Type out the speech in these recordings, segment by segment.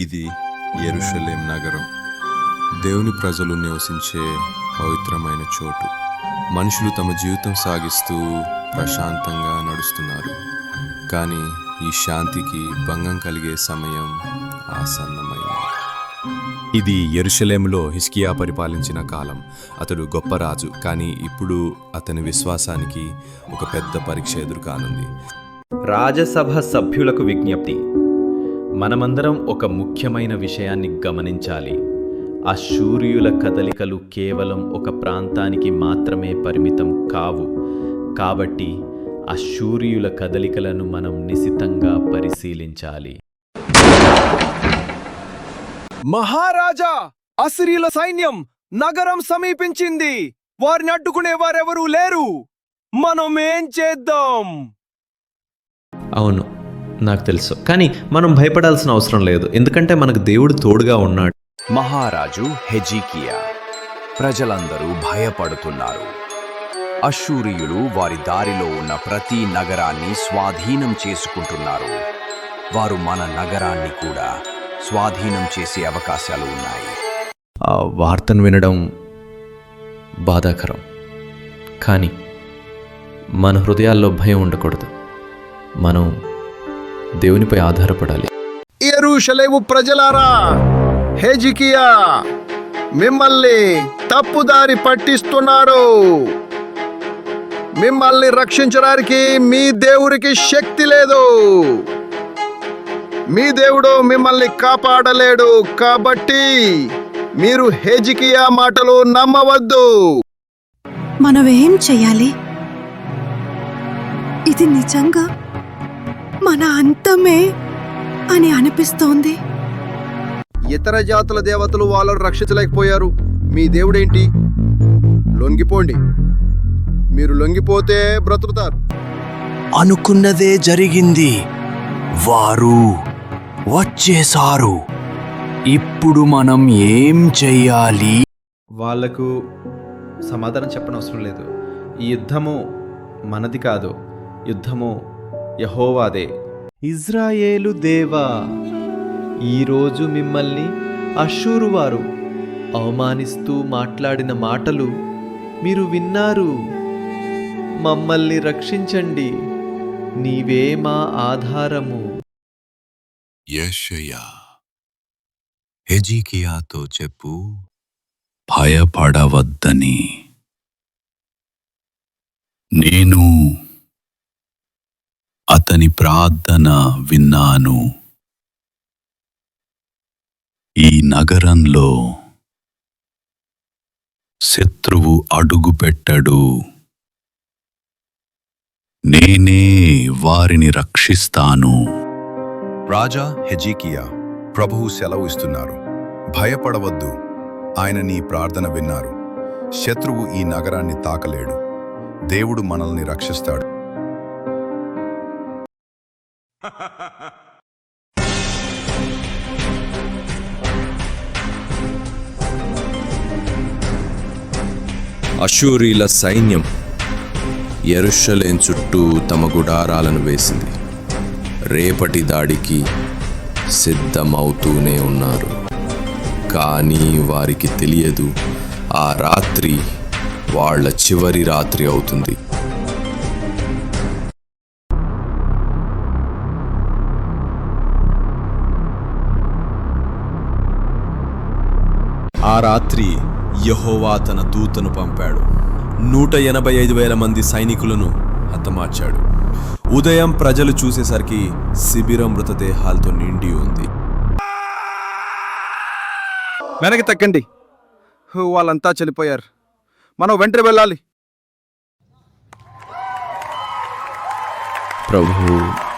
ఇది ఎరుషలేం నగరం. దేవుని ప్రజలు నివసించే పవిత్రమైన చోటు. మనుషులు తమ జీవితం సాగిస్తూ ప్రశాంతంగా నడుస్తున్నారు. కానీ ఈ శాంతికి భంగం కలిగే సమయం ఆసన్నమైంది. ఇది ఎరుషలేములో హిస్కియా పరిపాలించిన కాలం. అతడు గొప్ప రాజు కానీ ఇప్పుడు అతని విశ్వాసానికి ఒక పెద్ద పరీక్ష ఎదురుకానుంది. రాజసభ సభ్యులకు విజ్ఞప్తి. మనమందరం ఒక ముఖ్యమైన విషయాన్ని గమనించాలి. అశూరియుల కదలికలు కేవలం ఒక ప్రాంతానికి మాత్రమే పరిమితం కావు. కాబట్టి అశూరియుల కదలికలను మనం నిశితంగా పరిశీలించాలి. మహారాజా అసిరీల సైన్యం నగరం సమీపించింది. వారిని అడ్డుకునే వారెవరూ లేరు. మనం ఏం చేద్దాం? అవును నాకు తెలుసు. కానీ మనం భయపడాల్సిన అవసరం లేదు. ఎందుకంటే మనకు దేవుడు తోడుగా ఉన్నాడు. మహారాజు హెజీకియా. ప్రజలందరూ భయపడుతున్నారు. అశూరియులు వారి దారిలో ఉన్న ప్రతి నగరాన్ని స్వాధీనం చేసుకుంటున్నారు. వారు మన నగరాన్ని కూడా స్వాధీనం చేసే అవకాశాలు ఉన్నాయి. ఆ వార్తను వినడం బాధాకరం. కానీ మన హృదయాల్లో భయం ఉండకూడదు. మనం దేవునిపై ఆధారపడాలి. ప్రజలారా హెజికియా మిమ్మల్ని తప్పుదారి పట్టిస్తున్నారు. మిమ్మల్ని రక్షించడానికి మీ దేవుడికి శక్తి లేదు. మీ దేవుడు మిమ్మల్ని కాపాడలేడు కాబట్టి మీరు హెజికియా మాటలు నమ్మవద్దు. మనం ఏం చెయ్యాలి ఇది నిజంగా మన అంతమే అని అనిపిస్తోంది. ఇతర జాతుల దేవతలు వాళ్ళను రక్షించలేకపోయారు. మీ దేవుడేంటి? లొంగిపోండి. మీరు లొంగిపోతే బ్రతుకుతారు. అనుకున్నదే జరిగింది. వారు వచ్చేసారు ఇప్పుడు మనం ఏం చెయ్యాలి? వాళ్ళకు సమాధానం చెప్పనవసరం లేదు. ఈ యుద్ధము మనది కాదు. యుద్ధము యహోవాదే. ఇజ్రాయేలు దేవా ఈరోజు మిమ్మల్ని అషూరు వారు అవమానిస్తూ మాట్లాడిన మాటలు మీరు విన్నారు. మమ్మల్ని రక్షించండి నీవే మా ఆధారము. యెషయా హెజికియాతో చెప్పు భయపడవద్దని. నేను ప్రార్థన విన్నాను. ఈ నగరంలో శత్రువు అడుగుపెట్టడు నేనే వారిని రక్షిస్తాను. రాజా హెజీకియా ప్రభువు సెలవు ఇస్తున్నారు. భయపడవద్దు. ఆయన నీ ప్రార్థన విన్నారు. శత్రువు ఈ నగరాన్ని తాకలేడు. దేవుడు మనల్ని రక్షిస్తాడు. అశూరీల సైన్యం ఎరుషలేం చుట్టూ తమ గుడారాలను వేసింది. రేపటి దాడికి సిద్ధమవుతూనే ఉన్నారు. కానీ వారికి తెలియదు ఆ రాత్రి వాళ్ళ చివరి రాత్రి అవుతుంది. ఆ రాత్రి యహోవా తన దూతను పంపాడు. నూట ఎనభై ఐదు వేల మంది సైనికులను హతమార్చాడు. ఉదయం ప్రజలు చూసేసరికి శిబిరం మృతదేహాలతో నిండి ఉంది. వెనక్కి తక్కండి. హు, వాళ్ళంతా చనిపోయారు. మనం వెంటనే వెళ్ళాలి. ప్రభువు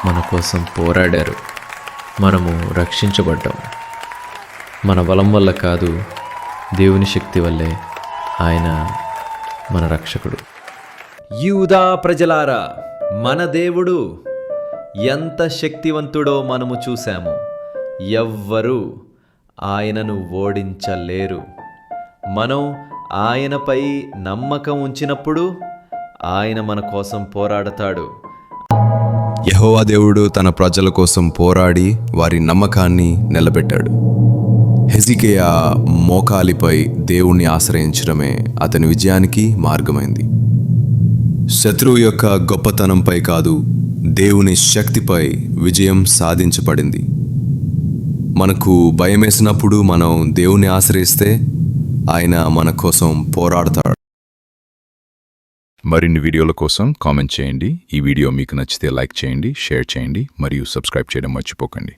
మన కోసం పోరాడారు. మనము రక్షించబడ్డాం. మన బలం వల్ల కాదు దేవుని శక్తి వల్లే ఆయన మన రక్షకుడు. యూదా ప్రజలారా మన దేవుడు ఎంత శక్తివంతుడో మనము చూశాము. ఎవ్వరూ ఆయనను ఓడించలేరు. మనం ఆయనపై నమ్మకం ఉంచినప్పుడు ఆయన మన కోసం పోరాడతాడు. యెహోవా దేవుడు తన ప్రజల కోసం పోరాడి వారి నమ్మకాన్ని నిలబెట్టాడు. హెజికేయా మోకాలిపై దేవుణ్ణి ఆశ్రయించడమే అతని విజయానికి మార్గమైంది. శత్రువు యొక్క గొప్పతనంపై కాదు దేవుని శక్తిపై విజయం సాధించబడింది. మనకు భయమేసినప్పుడు మనం దేవుని ఆశ్రయిస్తే ఆయన మన కోసం పోరాడతాడు. మరిన్ని వీడియోల కోసం కామెంట్ చేయండి. ఈ వీడియో మీకు నచ్చితే లైక్ చేయండి షేర్ చేయండి మరియు సబ్స్క్రైబ్ చేయడం మర్చిపోకండి.